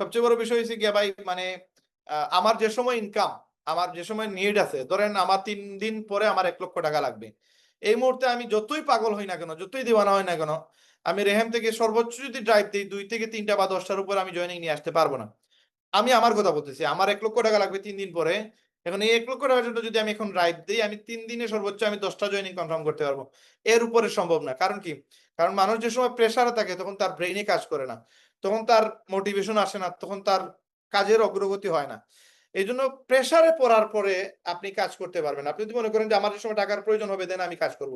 সবচেয়ে বড় বিষয় হয়েছে গিয়া ভাই মানে আমার যে সময় ইনকাম আমার যে সময় নিড আছে, ধরেন আমার তিন দিন পরে আমার এক লক্ষ টাকা লাগবে। এই মুহূর্তে আমি যতই পাগল হই না কেন, যতই দিওয়ানা হই না কেন, আমি রেহেম থেকে সর্বোচ্চ যদি ড্রাইভ দিই, দুই থেকে তিনটা বা দশটার উপর আমি জয়েনিং নিয়ে আসতে পারব না। আমি আমার কথা বলতেছি, আমার এক লক্ষ টাকা লাগবে তিন দিন পরে, এখন এই এক লক্ষ টাকার জন্য যদি আমি এখন ড্রাইভ দিই, আমি তিন দিনে সর্বোচ্চ আমি দশটা জয়েনিং কনফার্ম করতে পারব। এর উপরে সম্ভব না, কারণ কি? কারণ মানুষ যে সময় প্রেসারে থাকে, তখন তার ব্রেইনে কাজ করে না। তখন তার মোটিভেশন আসে না, তখন তার কাজের অগ্রগতি হয় না। এই জন্য প্রেসারে পড়ার পরে আপনি কাজ করতে পারবেন। আপনি যদি মনে করেন যে আমার সময় টাকার প্রয়োজন হবে দেন আমি কাজ করব।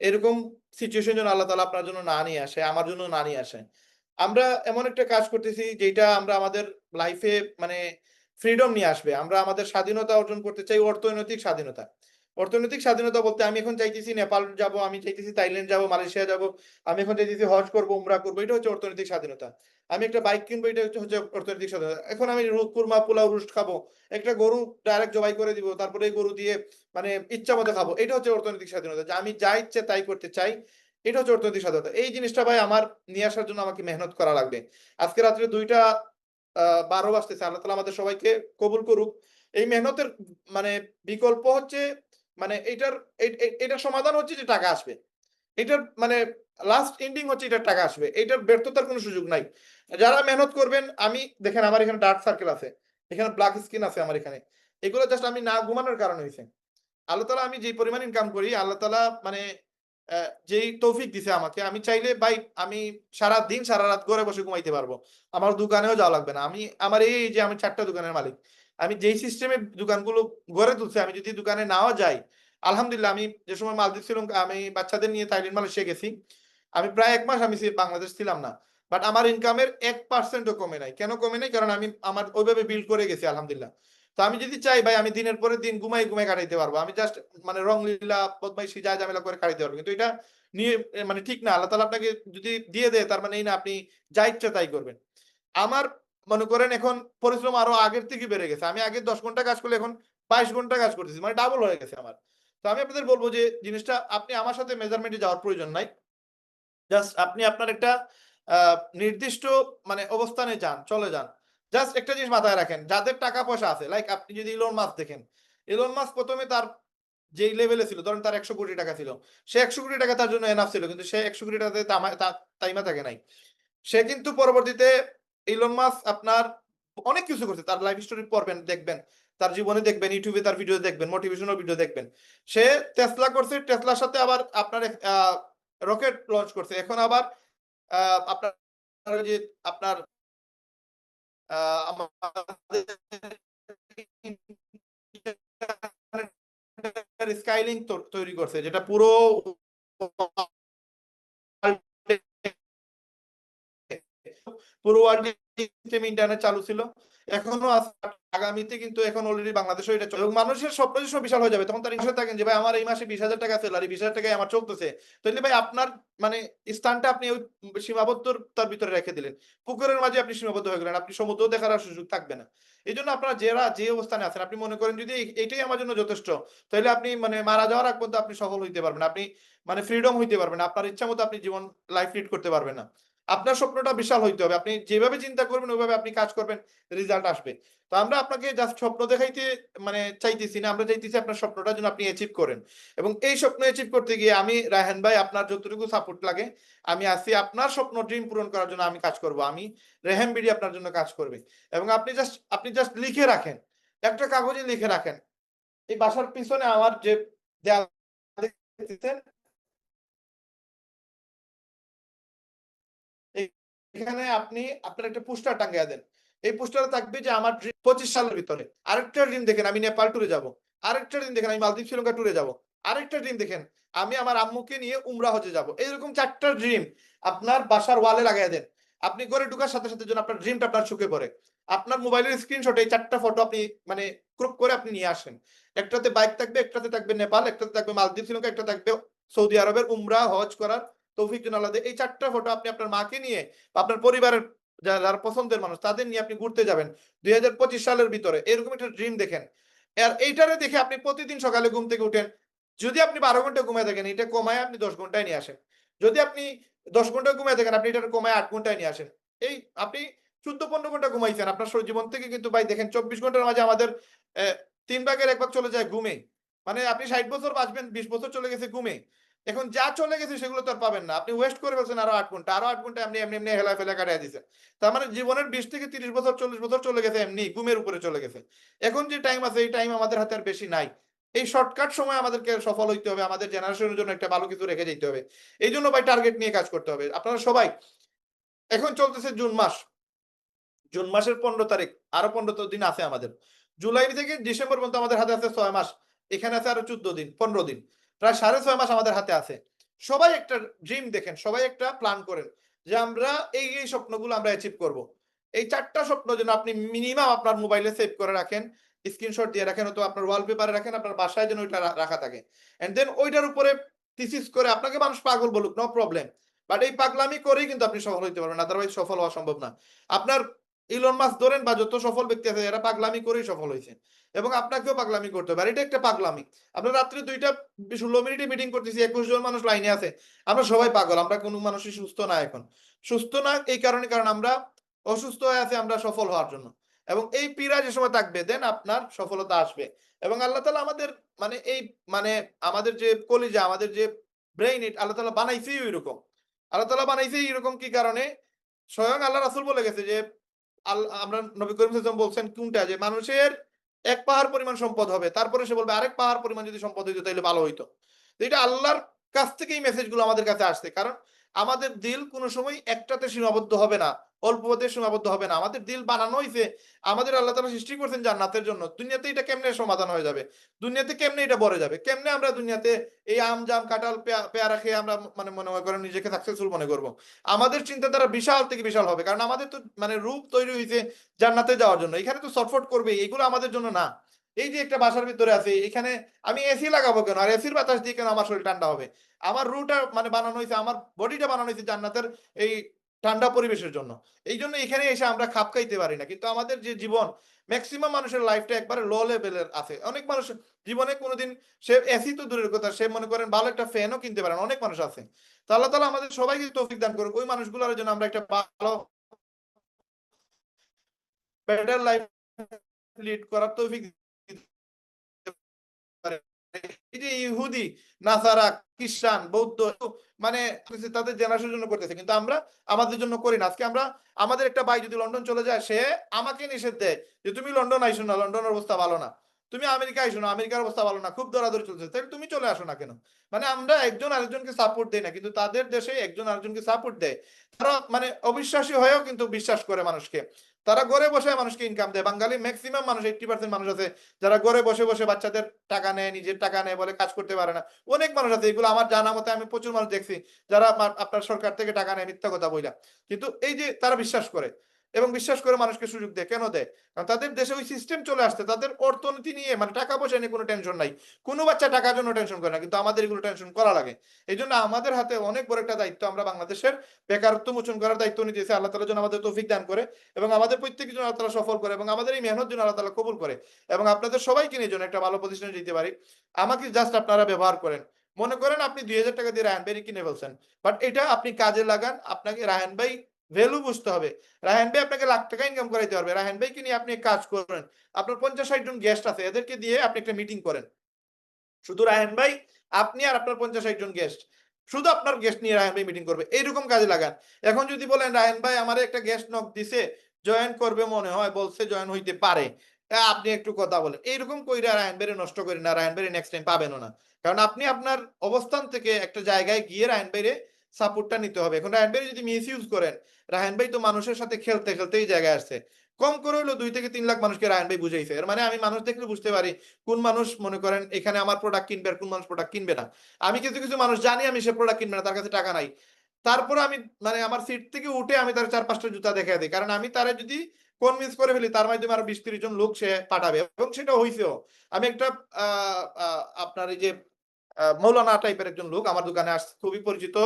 এরকম সিচুয়েশন যেন আল্লাহ তালা আপনার জন্য না নিয়ে আসে, আমার জন্য না নিয়ে আসে। আমরা এমন একটা কাজ করতেছি যেটা আমরা আমাদের লাইফে মানে ফ্রিডম নিয়ে আসবে। আমরা আমাদের স্বাধীনতা অর্জন করতে চাই, অর্থনৈতিক স্বাধীনতা। অর্থনৈতিক স্বাধীনতা বলতে আমি এখন চাইতেছি নেপাল যাব, আমি চাইতেছি থাইল্যান্ড যাব, মালয়েশিয়া যাব, আমি এখন চাইতেছি হজ করব, উমরা করব, এটা হচ্ছে অর্থনৈতিক স্বাধীনতা। আমি একটা বাইক কিনবো, এটা হচ্ছে অর্থনৈতিক স্বাধীনতা। এখন আমি কুরমা, পোলাও, রুস্ট খাব, একটা গরু ডাইরেক্ট জবাই করে দিব, তারপরে এই গরু দিয়ে মানে ইচ্ছা মতো খাব, এটা হচ্ছে অর্থনৈতিক স্বাধীনতা, যে আমি যা ইচ্ছে তাই করতে চাই, এটা হচ্ছে অর্থনৈতিক স্বাধীনতা। এই জিনিসটা ভাই আমার নিয়ে আসার জন্য আমাকে মেহনত করা লাগবে। আজকে রাত্রে দুইটা বারো বাজতেছে, আল্লাহ তালা আমাদের সবাইকে কবুল করুক। এই মেহনতের মানে বিকল্প হচ্ছে মানে এটার, এ- এ- সমাধান হচ্ছে যে টাকা আসবে। এটার মানে লাস্ট এন্ডিং হচ্ছে এটার টাকা আসবে। এটার ব্যর্থতার কোনো সুযোগ নাই। যারা মেহনত করবেন, আমি দেখেন আমার এখানে ডার্ক সার্কেল আছে। এখানে ব্ল্যাক স্কিন আছে আমার এখানে। এগুলো জাস্ট আমি না ঘুমানোর কারণে হয়েছে। আল্লাহ তালা আমি যে পরিমাণ ইনকাম করি, আল্লাহ তালা মানে যেই তৌফিক দিছে আমাকে, আমি চাইলে ভাই, আমি সারা দিন সারা রাত ঘরে বসে ঘুমাইতে পারব। আমার দোকানেও যাওয়া লাগবে না। আমি, আমার এই যে আমি চারটা দোকানের মালিক আমি যেই সিস্টেমে দোকানগুলো গড়ে তুলছি, আমি যদি দোকানে নাও যাই, আলহামদুলিল্লাহ আমি যে সময় মালদ্বীপ ছিলাম আমি বাচ্চাদের নিয়ে থাইল্যান্ড, মালয়েশিয়া গেছি, আমি প্রায় এক মাস আমি বাংলাদেশ ছিলাম না। বাট আমার ইনকামের এক পার্সেন্টও কমে নাই। কেন কমে নাই? কারণ আমি আমার ওইভাবে বিল্ড করে গেছি, আলহামদুলিল্লাহ। তো আমি যদি চাই ভাই, আমি দিনের পরে দিন ঘুমাই ঘুমাই কাটাইতে পারব। আমি জাস্ট মানে রং লীলা, বদমাইশি, যা ঝামেলা করে কাটাইতে পারব। কিন্তু এটা নিয়ে মানে ঠিক না। আল্লাহ তালা আপনাকে যদি দিয়ে দেয়, তার মানে এই না, আপনি যা ইচ্ছা তাই করবেন। আমার মনে করেন এখন পরিশ্রম আরও আগের থেকে বেড়ে গেছে। আমি আগে দশ ঘণ্টা কাজ করলে এখন বাইশ ঘণ্টা কাজ করতেছি মানে ডাবল হয়ে গেছে আমার। তো আমি আপনাদের বলব যে জিনিসটা আপনি আমার সাথে মেজারমেন্টে যাওয়ার প্রয়োজন নাই। জাস্ট আপনি আপনার একটা নির্দিষ্ট মানে অবস্থানে যান, চলে যান। জাস্ট একটা জিনিস মাথায় রাখেন, যাদের টাকা পয়সা আছে লাইক আপনি যদি ইলন মাস দেখেন ইলন মাস প্রথমে তার যেই লেভেলে ছিল, ধরেন তার একশো কোটি টাকা ছিল, সে একশো কোটি টাকা তার জন্য এনাফ ছিল, কিন্তু সে একশো কোটি টাকাতে তাইমা থাকে নাই। সে কিন্তু পরবর্তীতে ইলন মাস আপনার অনেক কিছু করছে, তার লাইফ স্টোরি পড়বেন, দেখবেন, তার জীবনে দেখবেন ইউটিউবে তার ভিডিও দেখবেন মোটিভেশনাল ভিডিও দেখবেন। সে টেসলা করছে টেসলার সাথে আবার আপনার রকেট লঞ্চ করছে। এখন আবার আপনার যে আপনার স্কাইলিং তৈরি করছে, যেটা পুরো পুরো ওয়ার্ল্ড সিস্টেম ইন্টারনেট চালু ছিল। এখনও আগামীতে কিন্তু এখন অলরেডি বাংলাদেশও এটা চলে। মানুষের স্বপ্ন যে বিশাল হয়ে যাবে, তখন তার ইনশাল থাকেন যে, ভাই, আমার এই মাসে বিশ হাজার টাকা স্যালারি বিশ হাজার টাকায় আমার চলতেছে। তাহলে ভাই, আপনার মানে স্থানটা আপনি ওই সীমাবদ্ধতার ভিতরে রেখে দিলেন। পুকুরের মাঝে আপনি সীমাবদ্ধ হয়ে গেলেন, আপনি সমুদ্র দেখার আর সুযোগ থাকবে না। এই জন্য আপনারা যারা যে অবস্থানে আছেন, আপনি মনে করেন যদি এটাই আমার জন্য যথেষ্ট, তাহলে আপনি মানে মারা যাওয়ার আগ পর্যন্ত আপনি সফল হইতে পারবেন আপনি মানে ফ্রিডম হইতে পারবেন। আপনার ইচ্ছা মতো আপনি জীবন লাইফ লিড করতে পারবেন না। আপনার স্বপ্নটা বিশাল হইতে হবে। আপনি যেভাবে চিন্তা করবেন, ওইভাবে আপনি কাজ করবেন রেজাল্ট আসবে। তো আমরা আপনাকে জাস্ট স্বপ্ন দেখাইতে মানে চাইতেছি না, আমরা চাইতেছি আপনার স্বপ্নটা যেন আপনি অ্যাচিভ করেন। এবং এই স্বপ্ন অ্যাচিভ করতে গিয়ে আমি, রায়হান ভাই, আপনার যতটুকু সাপোর্ট লাগে, আমি আসি আপনার স্বপ্ন ড্রিম পূরণ করার জন্য আমি কাজ করব। আমি রেহেম বিডি আপনার জন্য কাজ করবে। এবং আপনি জাস্ট আপনি জাস্ট লিখে রাখেন। একটা কাগজে লিখে রাখেন। এই বাসার পিছনে আমার যে দেয়াল দেখতেছেন এখানে আপনি আপনার একটা পোস্টার টাঙ্গিয়ে দেন। এই পোস্টারে থাকবে যে আমার ড্রিম পঁচিশ সালের ভিতরে। আরেকটা ড্রিম দেখেন, আমি নেপাল ট্যুরে যাব। আরেকটা ড্রিম দেখেন, আমি মালদ্বীপ, শ্রীলঙ্কা ট্যুরে যাব। আরেকটা ড্রিম দেখেন, আমি আমার আম্মুকে নিয়ে উমরা হজে যাব। এইরকম চারটা ড্রিম আপনার বাসার ওয়ালে লাগাই দেন। আপনি ঘরে ঢুকার সাথে সাথে যেন আপনার ড্রিমটা আপনার চোখে পড়ে। আপনার মোবাইলের স্ক্রিনশট এই চারটা ফটো আপনি মানে ক্রপ করে আপনি নিয়ে আসেন। একটাতে বাইক থাকবে, একটাতে থাকবে নেপাল, একটাতে থাকবে মালদ্বীপ, শ্রীলঙ্কা একটা থাকবে সৌদি আরবের উমরা, হজ করার তৌফিক আল্লাহ এই চারটা ফটো আপনি আপনার মাকে নিয়ে আপনার পরিবারের যারা পছন্দের মানুষ, তাদের নিয়ে আপনি ঘুরতে যাবেন। দুই হাজার পঁচিশ সালের ভিতরে, এরকম একটা ড্রিম দেখেন। আর এইটারে দেখে আপনি প্রতিদিন সকালে ঘুম থেকে উঠেন। যদি আপনি বারো ঘণ্টা ঘুমায় থাকেন, এটা কমায় আপনি দশ ঘন্টায় নিয়ে আসেন। যদি আপনি দশ ঘণ্টা ঘুমায় থাকেন, আপনি এটা কমায় আট ঘন্টায় নিয়ে আসেন। এই আপনি চোদ্দ পনেরো ঘণ্টা ঘুমাইছেন, আপনার জীবন থেকে কিন্তু ভাই দেখেন চব্বিশ ঘণ্টার মাঝে আমাদের তিন ভাগের এক ভাগ চলে যায় ঘুমে। মানে আপনি ষাট বছর বাঁচবেন, বিশ বছর চলে গেছে ঘুমে। এখন যা চলে গেছে সেগুলো তো আর পাবেন না। আপনি ওয়েস্ট করে ফেলছেন আরও আট ঘণ্টা, আরও আট ঘণ্টা আপনি এমনি এমনি হেলা ফেলা কাটিয়ে দিচ্ছেন তার মানে জীবনের বিশ থেকে তিরিশ বছর, চল্লিশ বছর চলে গেছে এমনি, ঘুমের উপরে চলে গেছে। এখন যে টাইম আছে, এই টাইম আমাদের হাতে আর বেশি নাই। এই শর্টকাট সময় আমাদেরকে সফল হইতে হবে, আমাদের জেনারেশনের জন্য একটা ভালো কিছু রেখে যেতে হবে। এই জন্য ভাই টার্গেট নিয়ে কাজ করতে হবে। আপনারা সবাই, এখন চলতেছে জুন মাস। জুন মাসের পনেরো তারিখ, আরও পনেরো দিন আছে আমাদের। জুলাই থেকে ডিসেম্বর পর্যন্ত আমাদের হাতে আছে ছয় মাস। এখানে আছে আরও চোদ্দ দিন, পনেরো দিন। প্রায় সাড়ে ছয় মাস আমাদের হাতে আছে। সবাই একটা ড্রিম দেখেন, সবাই একটা প্ল্যান করেন যে আমরা এই এই স্বপ্নগুলো আমরা অ্যাচিভ করব। এই চারটা স্বপ্ন যেন আপনি মিনিমাম আপনার মোবাইলে সেভ করে রাখেন স্ক্রিনশট দিয়ে রাখেন অথবা আপনার ওয়ালপেপারে রাখেন, আপনার বাসায় যেন ওইটা রাখা থাকে। অ্যান্ড দেন ওইটার উপরে থিসিস করে আপনাকে মানুষ পাগল বলুক নো প্রবলেম বাট এই পাগলামি করেই কিন্তু আপনি সফল হইতে পারবেন আদারওয়াইজ সফল হওয়া সম্ভব না। আপনার ইলন মাস ধরেন বা যত সফল ব্যক্তি আছে, এরা পাগলামি করেই সফল হয়েছে। এবং আপনাকেও পাগলামি করতে হবে। আর এটা একটা পাগলামি। আমরা রাত্রে দুইটা ষোলো মিনিটে মিটিং করতেছি, একুশ জন মানুষ লাইনে আছে। আমরা সবাই পাগল, আমরা কোনো মানুষই সুস্থ না এখন। সুস্থ না এই কারণে কারণ আমরা অসুস্থ হয়ে আছি, আমরা সফল হওয়ার জন্য। এবং এই পীড়া যে সময় থাকবে দেন আপনার সফলতা আসবে। এবং আল্লাহ তালা আমাদের মানে এই মানে আমাদের যে কলিজা, আমাদের যে ব্রেইন ইট আল্লাহ তালা বানাইছেই ওই রকম আল্লাহ তালা বানাইছে এরকম কি কারণে? স্বয়ং আল্লাহ রাসুল বলে গেছে যে আমরা নবী করিম আলাইহি বলছেন কোনটা? যে মানুষের এক পাহাড় পরিমাণ সম্পদ হবে। তারপরে সে বলবে, আরেক পাহাড় পরিমাণ যদি সম্পদ হইতো তাহলে ভালো হইতো। এটা আল্লাহর কাছ থেকে এই মেসেজগুলো আমাদের কাছে আসছে। কারণ আমাদের দিল কোনো সময় একটাতে সীমাবদ্ধ হবে না। অল্পতে সীমাবদ্ধ হবে না। আমাদের দিল বানানো হয়েছে আমাদের আল্লাহ তালা সৃষ্টি করছেন জান্নাতের জন্য। দুনিয়াতে এটা কেমনে সমাধান হয়ে যাবে? দুনিয়াতে কেমনে এটা বড় যাবে? কেমনে আমরা দুনিয়াতে এই আম, জাম, কাঁঠাল, পেয়া- পেয়ারা খেয়ে আমরা মানে মনে করেন নিজেকে সাকসেসফুল মনে করব? আমাদের চিন্তাধারা বিশাল থেকে বিশাল হবে। কারণ আমাদের তো মানে রূপ তৈরি হয়েছে জান্নাতে যাওয়ার জন্য। এখানে তো শর্টফট করবে এগুলো আমাদের জন্য না। এই যে একটা বাসার ভিতরে আছে, এখানে আমি এসি লাগাবো কেন? আর এসির বাতাস দিয়ে কেন আমার শরীর ঠান্ডা হবে? আমার রুটা মানে বানানো হয়েছে আমার বডিটা বানানো হয়েছে জান্নাতের এই ঠান্ডা পরিবেশের জন্য। এই জন্য এখানে এসে আমরা খাপ খাইতে পারি না। কিন্তু আমাদের যে জীবন ম্যাক্সিমাম মানুষের লাইফটা একবারে লো লেভেলের আছে। অনেক মানুষ জীবনে কোনোদিন সে এসি তো দূরের কথা, সে মনে করেন ভালো একটা ফ্যানও কিনতে পারেন অনেক মানুষ আছে। তো আল্লাহ তালা আমাদের সবাইকে তৌফিক দান করুক। ওই মানুষগুলোর জন্য আমরা একটা ভালো বেটার লাইফ লিড করার তৌফিক ইহুদি, নাসারা, খ্রিস্টান, বৌদ্ধ মানে তাদের জেনারেশনের জন্য করতেছে। কিন্তু আমরা আমাদের জন্য করি না। আজকে আমরা, আমাদের একটা ভাই যদি লন্ডন চলে যায়, সে আমাকে নিষেধ দেয় যে তুমি লন্ডন আইসো না, লন্ডনের অবস্থা ভালো না। তুমি আমেরিকা আইসো না, আমেরিকার অবস্থা ভালো না, খুব দৌড়াদৌড়ি চলছে। তাহলে তুমি চলে আসো না কেন? মানে আমরা একজন আরেকজনকে সাপোর্ট দেই না, কিন্তু তাদের দেশে একজন আরেকজনকে সাপোর্ট দেয়। তারা মানে অবিশ্বাসী হয়েও কিন্তু বিশ্বাস করে মানুষকে। তারা ঘরে বসে মানুষকে ইনকাম দেয়। বাঙালি ম্যাক্সিমাম মানুষ এইটটি পার্সেন্ট মানুষ আছে। যারা ঘরে বসে বসে বাচ্চাদের টাকা নেয়, নিজের টাকা নেয় বলে কাজ করতে পারে না। অনেক মানুষ আছে, এগুলো আমার জানা মতে আমি প্রচুর মানুষ দেখছি। যারা আপনার সরকার থেকে টাকা নেয়, মিথ্যা কথা বইলা। কিন্তু এই যে তারা বিশ্বাস করে এবং বিশ্বাস করে মানুষকে সুযোগ দেয়। কেন দেয়? কারণ তাদের দেশে ওই সিস্টেম চলে আসছে। তাদের অর্থনীতি নিয়ে মানে টাকা পয়সা নিয়ে কোনো টেনশন নাই। কোনো বাচ্চা টাকার জন্য টেনশন করে না, কিন্তু আমাদের এগুলো টেনশন করা লাগে। এই জন্য আমাদের হাতে অনেক বড় একটা দায়িত্ব আমরা বাংলাদেশের বেকারত্ব মোচন করার দায়িত্ব নিতেছি আল্লাহ তালা যেন আমাদের তৌফিক দান করে এবং আমাদের প্রত্যেকের জন্য আল্লাহ সফল করে এবং আমাদের এই মেহনত জন্য আল্লাহ তালা কবুল করে এবং আপনাদের সবাইকে নিয়ে যেন একটা ভালো পজিশনে যেতে পারি। আমাকে জাস্ট আপনারা ব্যবহার করেন। মনে করেন আপনি দুই হাজার টাকা দিয়ে রায়ন ভাই কিনে ফেলছেন। বাট এটা আপনি কাজে লাগান। আপনাকে রায়ন ভাই ভ্যালু বুঝতে হবে। রায়ন ভাই আপনাকে লাখ টাকা ইনকাম করাইতে পারবে। রায়ন ভাইকে নিয়ে আপনি কাজ করেন। আপনার পঞ্চাশ ষাট জন গেস্ট আছে, এদেরকে দিয়ে আপনি একটা মিটিং করেন। শুধু রায়ন ভাই, আপনি আর আপনার পঞ্চাশ ষাট জন গেস্ট শুধু আপনার গেস্ট নিয়ে রায়ন ভাই মিটিং করবে। এইরকম কাজে লাগান। এখন যদি বলেন রায়ন ভাই, আমার একটা গেস্ট নক দিছে জয়েন করবে মনে হয়, বলছে জয়েন হইতে পারে। আপনি একটু কথা বলেন। এইরকম কইরা রায়ন বেড়ে নষ্ট করি না। রায়ন বেড়ে নেক্সট টাইম পাবেনও না। কারণ আপনি আপনার অবস্থান থেকে একটা জায়গায় গিয়ে রায়ন বেড়ে সাপোর্টটা নিতে হবে। এখন রায়ন বেড়ে যদি মিস ইউজ করেন রায়ন ভাই তো মানুষের সাথে খেলতে খেলতেই জায়গায় আসছে। কম করে হলো দুই থেকে তিন লাখ মানুষকে রায়ন ভাই বুঝাইছে। এর মানে আমি মানুষ দেখলে বুঝতে পারি কোন মানুষ মনে করেন এখানে আমার প্রোডাক্ট কিনবে আর কোন মানুষ প্রোডাক্ট কিনবে না। আমি কিছু কিছু মানুষ জানি আমি সে প্রোডাক্ট কিনবে না, তার কাছে টাকা নাই। তারপরে আমি মানে আমার সিট থেকে উঠে আমি তার চার পাঁচটা জুতা দেখে দিই। কারণ আমি তারা যদি কনভিন্স করে ফেলি, তার মাধ্যমে আরও বিশ জন লোক সে পাঠাবে। এবং সেটা হয়েছেও আমি একটা আপনার এই যে মৌলানা টাইপের একজন লোক আমার দোকানে আসছে খুবই পরিচিত।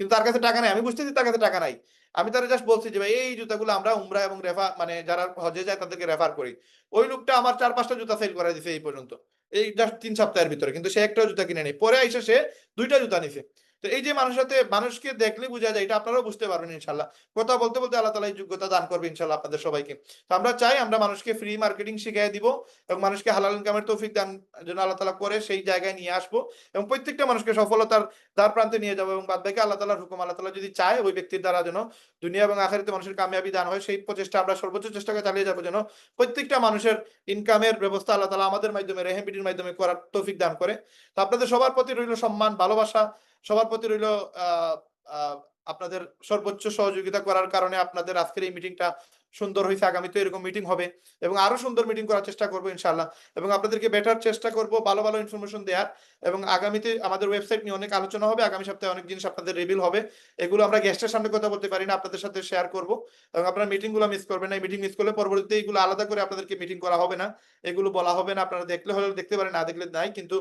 কিন্তু তার কাছে টাকা নাই। আমি বুঝতেছি তার কাছে টাকা নাই। আমি তারা জাস্ট বলছি যে, ভাই, এই জুতাগুলো আমরা উমরা এবং রেফার মানে যারা হজে যায় তাদেরকে রেফার করি। ওই লোকটা আমার চার পাঁচটা জুতা সেল করে দিছে এই পর্যন্ত। এই জাস্ট তিন সপ্তাহের ভিতরে। কিন্তু সে একটা জুতা কিনে নেই। পরে আইসে সে দুইটা জুতা নিছে। তো এই যে মানুষের সাথে, মানুষকে দেখলে বোঝা যায়, এটা আপনারাও বুঝতে পারবেন ইনশাল্লাহ। কথা বলতে বলতে আল্লাহ তালা এই যোগ্যতা দান করবে ইনশাল্লাহ আপনাদের সবাইকে। তো আমরা চাই আমরা মানুষকে ফ্রি মার্কেটিং শিখিয়ে দিব এবং মানুষকে হালাল ইনকামের তৌফিক দান যেন আল্লাহ তালা করে সেই জায়গায় নিয়ে আসব এবং প্রত্যেকটা মানুষকে সফলতার দ্বার প্রান্তে নিয়ে যাব এবং বাদ বাকি আল্লাহ তালার হুকুম আল্লাহ তালা যদি চায় ওই ব্যক্তির দ্বারা যেন দুনিয়া এবং আখেরাতে মানুষের কামিয়াবি দান হয়, সেই প্রচেষ্টা আমরা সর্বোচ্চ চেষ্টা করে চালিয়ে যাব যেন প্রত্যেকটা মানুষের ইনকামের ব্যবস্থা আল্লাহ তালা আমাদের মাধ্যমে রেহেমিটির মাধ্যমে করার তৌফিক দান করে। তো আপনাদের সবার প্রতি রইল সম্মান, ভালোবাসা সবার প্রতি রইল আপনাদের সর্বোচ্চ সহযোগিতা করার কারণে আপনাদের আজকের এই মিটিংটা সুন্দর হয়েছে। আগামীতে এরকম মিটিং হবে এবং আরও সুন্দর মিটিং করার চেষ্টা করব ইনশাল্লাহ এবং আপনাদেরকে বেটার চেষ্টা করব, ভালো ভালো ইনফরমেশন দেওয়ার এবং আগামীতে আমাদের ওয়েবসাইট নিয়ে অনেক আলোচনা হবে, আগামী সপ্তাহে অনেক জিনিস আপনাদের রিভিল হবে। এগুলো আমরা গেস্টের সামনে কথা বলতে পারি না, আপনাদের সাথে শেয়ার করব এবং আপনারা মিটিংগুলো মিস করবেন না। মিটিং মিস করলে পরবর্তীতে এগুলো আলাদা করে আপনাদেরকে মিটিং করা হবে না। এগুলো বলা হবে না, আপনারা দেখলে হলে দেখতে পারেন, না দেখলে নাই। কিন্তু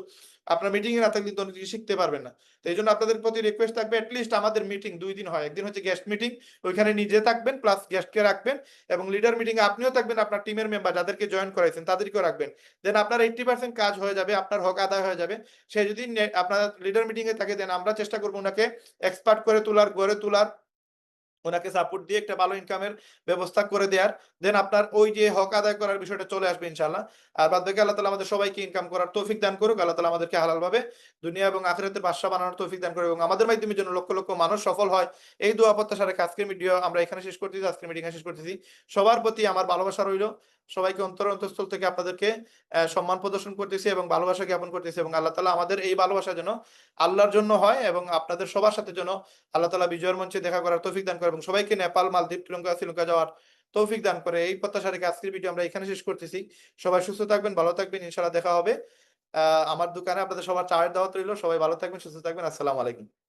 আপনার মিটিং না থাকলে কিন্তু কিছু শিখতে পারবেন না। তো এই জন্য আপনাদের প্রতি রিকোয়েস্ট থাকবে অ্যাটলিস্ট আমাদের মিটিং দুই দিন হয়। একদিন হচ্ছে গেস্ট মিটিং ওইখানে নিজে থাকবেন প্লাস গেস্টকে রাখবেন এবং লিডার মিটিং আপনিও থাকবেন, আপনার টিমের মেম্বার যাদেরকে জয়েন করাইছেন তাদেরকেও রাখবেন। দেন আপনার এইটটি পার্সেন্ট কাজ হয়ে যাবে, আপনার হক আদায় হয়ে যাবে। সে যদি আপনার লিডার মিটিং এ থাকে দেন আমরা চেষ্টা করব ওনাকে এক্সপার্ট করে তোলার, গড়ে তোলার। ওনাকে সাপোর্ট দিয়ে একটা ভালো ইনকামের ব্যবস্থা করে দেওয়ার দেন আপনার ওই যে হক আদায় করার বিষয়টা চলে আসবে ইনশাল্লাহ আর বাদ বাকি আল্লাহ তালা আমাদের সবাইকে ইনকাম করার তৌফিক দান করুক। আল্লাহ তালা আমাদেরকে হালাল ভাবে দুনিয়া এবং আখেরাতের বাদশা বানানোর তৌফিক দান করুক এবং আমাদের মাধ্যমে যেন লক্ষ লক্ষ মানুষ সফল হয়। এই দোয়া প্রত্যাশা রেখে আজকের ভিডিও আমরা এখানে শেষ করতেছি। আজকের মিটিং শেষ করতেছি। সবার প্রতি আমার ভালোবাসা রইল। সবাইকে অন্তর অন্তঃস্থল থেকে আপনাদেরকে সম্মান প্রদর্শন করতেছি এবং ভালোবাসা জ্ঞাপন করতেছি এবং আল্লাহ তালা আমাদের এই ভালোবাসা যেন আল্লাহর জন্য হয় এবং আপনাদের সবার সাথে যেন আল্লাহ তালা বিজয়ের মঞ্চে দেখা করার তৌফিক দান করে এবং সবাইকে নেপাল, মালদ্বীপ, শ্রীলঙ্কা শ্রীলঙ্কা যাওয়ার তৌফিক দান করে। এই প্রত্যাশা রেখে আজকের ভিডিও আমরা এখানে শেষ করতেছি। সবাই সুস্থ থাকবেন, ভালো থাকবেন, ইনশাআল্লাহ দেখা হবে। আমার দোকানে আপনাদের সবার চায়ের দাওয়াত রইল। সবাই ভালো থাকবেন, সুস্থ থাকবেন। আসসালামু আলাইকুম।